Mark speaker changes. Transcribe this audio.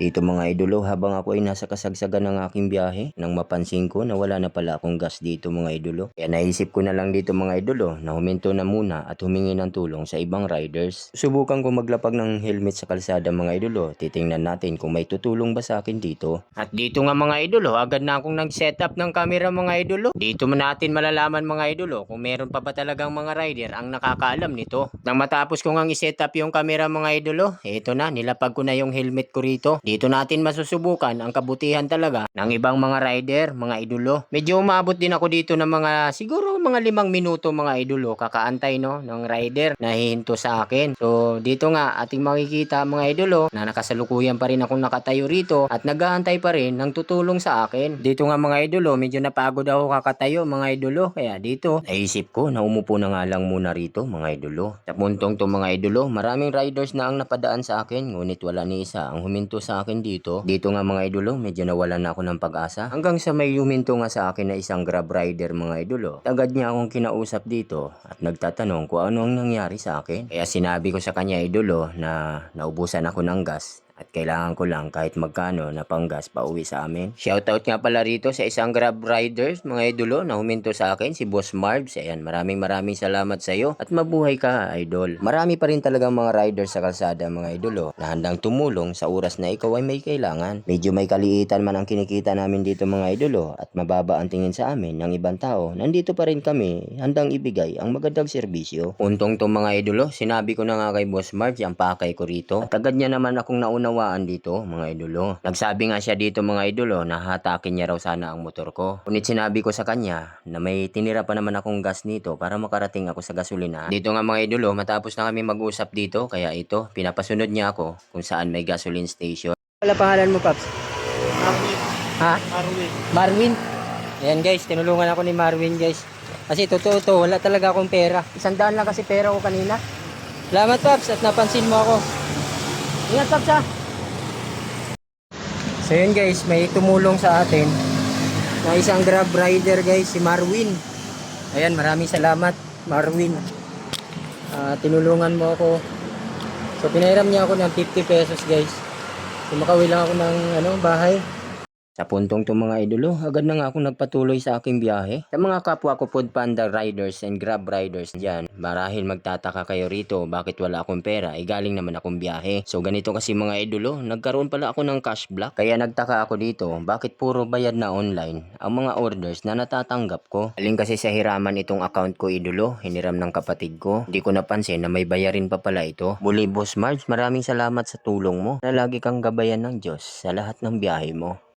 Speaker 1: Dito mga idolo, habang ako ay nasa kasagsagan ng aking biyahe, nang mapansin ko na wala na pala akong gas dito mga idolo. Kaya naisip ko na lang dito mga idolo na huminto na muna at humingi ng tulong sa ibang riders. Subukan ko maglapag ng helmet sa kalsada mga idolo. Titingnan natin kung may tutulong ba sa akin dito. At dito nga mga idolo, agad na akong nag-setup ng camera mga idolo. Dito mo natin malalaman mga idolo kung meron pa ba talagang mga rider ang nakakaalam nito. Nang matapos ko nga i-setup yung camera mga idolo, eto na, nilapag ko na yung helmet ko rito. Dito natin masusubukan ang kabutihan talaga ng ibang mga rider, mga idolo. Medyo umabot din ako dito ng mga, siguro mga limang minuto mga idolo, kakaantay no, ng rider na hihinto sa akin. So dito nga, ating makikita mga idolo, na nakasalukuyan pa rin akong nakatayo rito at nag-aantay pa rin ng tutulong sa akin. Dito nga mga idolo, medyo napagod ako kakatayo mga idolo, kaya dito, naisip ko na umupo na nga lang muna rito mga idolo. Sa puntong to mga idolo, maraming riders na ang napadaan sa akin, ngunit wala ni isa ang huminto sa akin dito. Dito nga mga idolo, medyo nawalan na ako ng pag-asa. Hanggang sa may huminto nga sa akin na isang grab rider mga idolo. Tagad niya akong kinausap dito at nagtatanong kung ano ang nangyari sa akin. Kaya sinabi ko sa kanya idolo na naubusan ako ng gas at kailangan ko lang kahit magkano na panggas pa uwi sa amin. Shoutout nga pala rito sa isang Grab Riders, mga idolo, na huminto sa akin, si Boss Marbs. Ayan, maraming maraming salamat sa iyo at mabuhay ka, idol. Marami pa rin talagang mga riders sa kalsada, mga idolo, na handang tumulong sa oras na ikaw ay may kailangan. Medyo may kaliitan man ang kinikita namin dito, mga idolo, at mababa ang tingin sa amin ng ibang tao. Nandito pa rin kami, handang ibigay ang magandang serbisyo. Puntong to mga idolo, sinabi ko na nga kay Boss Marbs ang pakay ko rito. At agad niya naman akong naunawaan dito, mga idolo. Nagsabi nga siya dito, mga idolo, na hatakin niya raw sana ang motor ko. Ngunit sinabi ko sa kanya na may tinira pa naman akong gas nito para makarating ako sa gasolina. Dito nga mga idolo, matapos na kami mag-usap dito, kaya ito, pinapasunod niya ako kung saan may gasoline station. Wala pangalan mo, Paps? Ha?
Speaker 2: Arwin.
Speaker 1: Marwin. Ayan guys, tinulungan ako ni Marwin guys. Kasi totoo to, wala talaga akong pera. Isang daan lang kasi pera ko kanina. Salamat Paps at napansin mo ako. Ingat Paps ha. So yun guys, may tumulong sa atin na isang grab rider guys, si Marwin. Ayan, maraming salamat Marwin. Ah, tinulungan mo ako. So pinairam niya ako ng 50 pesos guys. So makawin lang ako ng ano, bahay. Sa puntong to mga idolo, agad na nga akong nagpatuloy sa aking biyahe. Sa mga kapwa ko food panda riders and grab riders dyan, marahil magtataka kayo rito bakit wala akong pera, ay galing naman akong biyahe. So ganito kasi mga idolo, nagkaroon pala ako ng cash block. Kaya nagtaka ako dito, bakit puro bayad na online ang mga orders na natatanggap ko. Aling kasi sa hiraman itong account ko idolo, hiniram ng kapatid ko. Hindi ko napansin na may bayarin pa pala ito. Muli Boss Marge, maraming salamat sa tulong mo na lagi kang gabayan ng Diyos sa lahat ng biyahe mo.